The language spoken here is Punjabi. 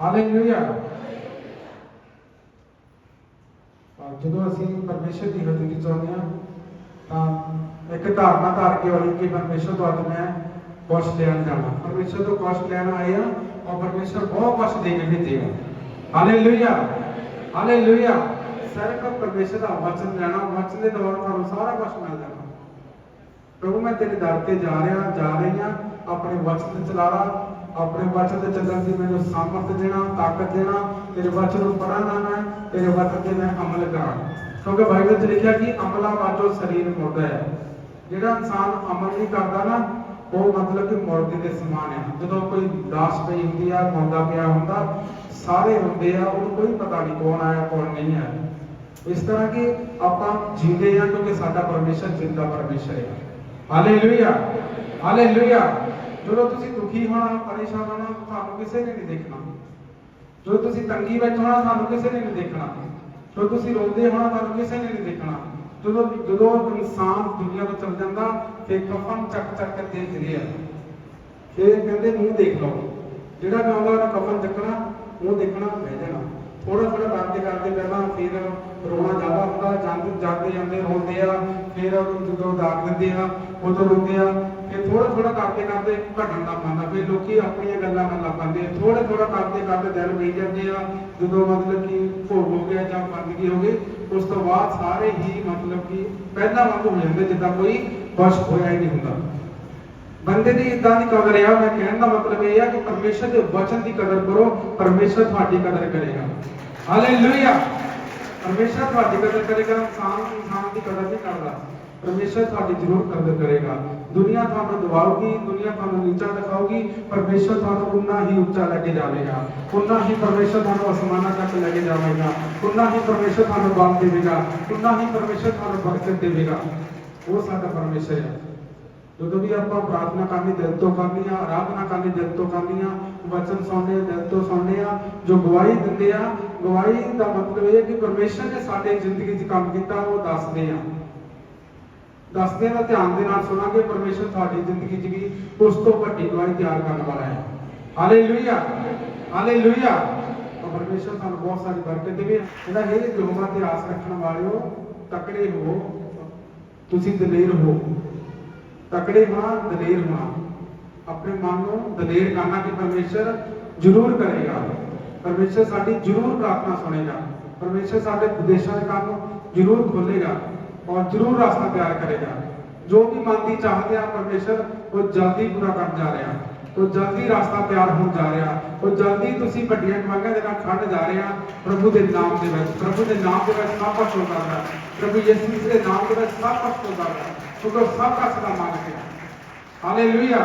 ਹਾਲੇਲੂਇਆ ਜਦੋਂ ਅਸੀਂ ਪਰਮੇਸ਼ਰ ਦੀ ਹਜ਼ੂਰੀ ਚਾਹੁੰਦੇ ਹਾਂ, ਤਾਂ ਇੱਕ ਧਾਰਨਾ ਧਾਰ ਕੇ ਹੋਈ ਕਿ ਪਰਮੇਸ਼ਰ ਤੋਂ ਅੱਜ ਮੈਂ ਕੁਛ ਲੈਣ ਜਾਣਾ ਪਰਮੇਸ਼ਰ ਤੋਂ ਕੁਛ ਲੈਣ ਆਏ ਆ ਔਰ ਪਰਮੇਸ਼ਰ ਬਹੁਤ ਕੁਛ ਦੇ ਕੇ ਭੇਜੇਗਾ ਹਾਲੇਲੂਇਆ ਹਾਲੇਲੂਇਆ ਸਿਰਫ ਪਰਮੇਸ਼ਰ ਦਾ ਵਚਨ ਲੈਣਾ, ਵਚਨ ਦੇ ਦੌਰਾਨ ਤੁਹਾਨੂੰ ਸਾਰਾ ਕੁਝ ਮਿਲ ਜਾਣਾ। ਪ੍ਰਭੂ, ਮੈਂ ਤੇਰੇ ਦਰ ਤੇ ਜਾ ਰਿਹਾ, ਜਾ ਰਹੀ ਹਾਂ, ਆਪਣੇ ਵਚਨ ਚਲਾ ਰਹਾ ਆਪਣੇ ਵਚਨ ਤੇ ਚੱਲਣ ਦੀ ਮੈਨੂੰ ਸਾਮਰਥ ਦੇਣਾ, ਤਾਕਤ ਦੇਣਾ, ਤੇਰੇ ਵਚਨ ਨੂੰ ਪੜ੍ਹਨਾ ਮੈਂ, ਤੇਰੇ ਵਚਨ ਤੇ ਮੈਂ ਅਮਲ ਕਰਾਂ। ਕਿਉਂਕਿ ਬਾਈਬਲ 'ਚ ਲਿਖਿਆ ਕਿ ਅਮਲਾ ਵਾਜੋ ਸਰੀਰ ਮੁਰਦਾ ਹੈ। ਜਿਹੜਾ ਇਨਸਾਨ ਅਮਲ ਨਹੀਂ ਕਰਦਾ ਨਾ, ਉਹ ਮਤਲਬ ਕਿ ਮੁਰਦੇ ਦੇ ਸਮਾਨ ਹੈ। ਜਦੋਂ ਕੋਈ ਲਾਸ਼ ਪਈ ਹੁੰਦੀ ਆ ਮੁਰਦਾ ਪਿਆ ਹੁੰਦਾ, ਸਾਰੇ ਹੁੰਦੇ ਆ, ਉਹਨੂੰ ਕੋਈ ਪਤਾ ਨਹੀਂ ਕੌਣ ਆਇਆ, ਕੌਣ ਨਹੀਂ ਆਇਆ। ਇਸ ਤਰ੍ਹਾਂ ਕਿ ਆਪਾਂ ਜੀਂਦੇ ਆ ਕਿਉਂਕਿ ਸਾਡਾ ਪਰਮੇਸ਼ਰ ਜਿੰਦਾ ਪਰਮੇਸ਼ਰ ਹੈ। ਹਾਲੇਲੂਇਆ। ਹਾਲੇਲੂਇਆ। ਜਦੋਂ ਤੁਸੀਂ ਦੁਖੀ ਹੋਣਾ, ਪਰੇਸ਼ਾਨ ਹੋਣਾ, ਤੁਹਾਨੂੰ ਕਿਸੇ ਨੇ ਨਹੀਂ ਦੇਖਣਾ। ਜਦੋਂ ਤੁਸੀਂ ਤੰਗੀ ਵਿੱਚ ਹੋਣਾ, ਤੁਹਾਨੂੰ ਕਿਸੇ ਨੇ ਨਹੀਂ ਦੇਖਣਾ। ਜਦੋਂ ਤੁਸੀਂ ਰੋਂਦੇ ਹੋਣਾ, ਤੁਹਾਨੂੰ ਕਿਸੇ ਨੇ ਨਹੀਂ ਦੇਖਣਾ। ਜਦੋਂ ਜਦੋਂ ਇਨਸਾਨ ਦੁਨੀਆ ਤੋਂ ਚਲ ਜਾਂਦਾ ਤੇ ਕਫਨ ਚੱਕ ਚੱਕ ਕੇ ਦੇਖਦੇ ਆ ਫਿਰ ਕਹਿੰਦੇ, ਮੂੰਹ ਦੇਖ ਲਓ। ਜਿਹੜਾ ਗਾਉਂਦਾ ਉਹਦਾ ਕਫਨ ਚੱਕਣਾ, ਮੂੰਹ ਦੇਖਣਾ, ਬਹਿ ਜਾਣਾ। ਥੋੜਾ ਥੋੜਾ ਕਰਦੇ ਕਰਦੇ ਪਹਿਲਾਂ ਫਿਰ ਰੋਣਾ ਜ਼ਿਆਦਾ ਹੁੰਦਾ ਜਾਂਦੇ ਜਾਂਦੇ ਜਾਂਦੇ ਰੋਂਦੇ ਆ, ਫਿਰ ਜਦੋਂ ਦਾਗ ਦਿੰਦੇ ਆ, ਉਦੋਂ ਰੋਂਦੇ ਆ, ਫਿਰ ਥੋੜਾ ਥੋੜਾ ਕਰਦੇ ਕਰਦੇ ਘਟਣ ਦਾ ਮੰਨਦਾ ਫਿਰ ਲੋਕੀ ਆਪਣੀਆਂ ਗੱਲਾਂ ਕਰਨ ਲੱਗ ਪੈਂਦੇ ਆ। ਥੋੜਾ ਥੋੜਾ ਕਰਦੇ ਕਰਦੇ ਦਿਲ ਬੀਤ ਜਾਂਦੇ ਆ, ਜਦੋਂ ਮਤਲਬ ਕਿ ਭੋਗ ਹੋ ਗਿਆ ਜਾਂ ਬੰਦਗੀ ਹੋ ਗਈ, ਉਸ ਤੋਂ ਬਾਅਦ ਸਾਰੇ ਹੀ ਮਤਲਬ ਕਿ ਪਹਿਲਾਂ ਵਾਂਗ ਹੋ ਜਾਂਦੇ ਜਿੱਦਾਂ ਕੋਈ ਬਸ਼ ਹੋਇਆ ਹੀ ਨਹੀਂ ਹੁੰਦਾ। ਬੰਦੇ ਦੀ ਇਦਾਂ ਦੀ ਕਦਰ ਆ, ਮੈਂ ਕਹਿਣ ਦਾ ਮਤਲਬ ਇਹ ਆ ਕਿ ਪਰਮੇਸ਼ਰ ਦੇ ਵਚਨ ਦੀ ਕਦਰ ਕਰੋ, ਪਰਮੇਸ਼ਰ ਤੁਹਾਡੀ ਕਦਰ ਕਰੇਗਾ। ਹਾਲੇਲੂਇਆ ਪਰਮੇਸ਼ਰ ਤੁਹਾਡੀ ਕਦਰ ਕਰੇਗਾ, ਇਨਸਾਨ ਇਨਸਾਨ ਦੀ ਕਦਰ ਨਹੀਂ ਕਰਦਾ। ਪਰਮੇਸ਼ਰ ਤੁਹਾਡੀ ਜ਼ਰੂਰ ਕਦਰ ਕਰੇਗਾ। ਦੁਨੀਆ ਤੁਹਾਨੂੰ ਦਬਾਉਗੀ ਦੁਨੀਆ ਤੁਹਾਨੂੰ ਨੀਚਾ ਦਿਖਾਊਗੀ, ਪਰਮੇਸ਼ਰ ਤੁਹਾਨੂੰ ਉਨਾ ਹੀ ਉੱਚਾ ਲੈ ਕੇ ਜਾਵੇਗਾ। ਉਨਾ ਹੀ ਪਰਮੇਸ਼ਰ ਤੁਹਾਨੂੰ ਅਸਮਾਨਾਂ ਤੱਕ ਲੈ ਕੇ ਜਾਵੇਗਾ। ਉਨਾ ਹੀ ਪਰਮੇਸ਼ਰ ਤੁਹਾਨੂੰ ਬਲ ਦੇਵੇਗਾ। ਉਨਾ ਹੀ ਪਰਮੇਸ਼ਰ ਤੁਹਾਨੂੰ ਬਰਕਤ ਦੇਵੇਗਾ। ਉਹ ਸਾਡਾ ਪਰਮੇਸ਼ਰ ਹੈ ਜਦੋਂ ਵੀ ਆਪਾਂ ਪ੍ਰਾਰਥਨਾ ਕਰਨੀ, ਦਿਲ ਤੋਂ ਕਰਨੀ ਆ, ਆਰਾਧਨਾ ਕਰਨੀ, ਦਿਲ ਤੋਂ ਕਰਨੀ ਆ, ਵਚਨ ਸੁਣਨੇ ਦਿਲ ਤੋਂ ਸੁਣਨੇ ਆ, ਜੋ ਗਵਾਹੀ ਦਿੰਦੇ ਆ, ਗਵਾਹੀ ਦਾ ਮਤਲਬ ਇਹ ਕਿ ਪਰਮੇਸ਼ਰ ਨੇ ਸਾਡੇ ਜ਼ਿੰਦਗੀ 'ਚ ਕੰਮ ਕੀਤਾ, ਉਹ ਦੱਸਦੇ ਆ। ਦੱਸਦੇ ਦਾ ਧਿਆਨ ਦੇ ਨਾਲ ਸੁਣਾਂਗੇ, ਪਰਮੇਸ਼ਰ ਤੁਹਾਡੀ ਜ਼ਿੰਦਗੀ 'ਚ ਵੀ ਉਸ ਤੋਂ ਵੱਡੀ ਗਵਾਹੀ ਤਿਆਰ ਕਰਨ ਵਾਲਾ ਹੈ। ਹਾਲੇਲੂਇਆ ਹਾਲੇਲੂਇਆ ਤਾਂ ਪਰਮੇਸ਼ਰ ਤੁਹਾਨੂੰ ਬਹੁਤ ਸਾਰੀ ਬਰਕਤ ਦੇਵੇ। ਇਹਦਾ ਇਹ ਜੋਮਾ ਤੇ ਆਸ ਰੱਖਣ ਵਾਲਿਓ ਤਕੜੇ ਹੋ, ਤੁਸੀਂ ਦਲੇਰ ਹੋ। ਤਕੜੇ ਮਾਂ, ਦਲੇਰ ਮਾਂ। ਆਪਣੇ ਮਨ ਨੂੰ ਦਲੇਰ ਕਰਨਾ ਕਿ ਪਰਮੇਸ਼ਰ ਜ਼ਰੂਰ ਕਰੇਗਾ ਪਰਮੇਸ਼ਰ ਸਾਡੀ ਜ਼ਰੂਰ ਪ੍ਰਾਰਥਨਾ ਸੁਣੇਗਾ। ਪਰਮੇਸ਼ਰ ਸਾਡੇ ਵਿਦੇਸ਼ਾਂ ਦੇ ਕੰਮ ਜ਼ਰੂਰ ਖੋਲੇਗਾ ਔਰ ਜ਼ਰੂਰ ਰਸਤਾ ਤਿਆਰ ਕਰੇਗਾ। ਜੋ ਵੀ ਮਨ ਦੀ ਚਾਹਤੇ ਆ, ਪਰਮੇਸ਼ਰ ਉਹ ਜਲਦੀ ਪੂਰਾ ਕਰਨ ਜਾ ਰਿਹਾ। ਉਹ ਜਲਦੀ ਰਸਤਾ ਤਿਆਰ ਹੋਣ ਜਾ ਰਿਹਾ। ਉਹ ਜਲਦੀ ਤੁਸੀਂ ਵੱਡੀਆਂ ਕਮਾਈਆਂ ਦੇ ਨਾਲ ਖੰਡ ਜਾ ਰਿਹਾ ਪ੍ਰਭੂ ਦੇ ਨਾਮ ਦੇ ਵਿੱਚ, ਪ੍ਰਭੂ ਦੇ ਨਾਮ ਦੇ ਵਿੱਚ ਸਭ ਕੁਝ ਹੋ ਜਾਂਦਾ ਪ੍ਰਭੂ ਯਿਸੂ ਦੇ ਨਾਮ ਦੇ ਵਿੱਚ ਸਭ ਕੁਝ ਹੋ ਕਰਦਾ ਕਿਉਂਕਿ ਉਹ ਸਭ ਕੁਝ ਦਾ ਮਾਲਕ ਹੈ ਹਾਲੇਲੂਇਆ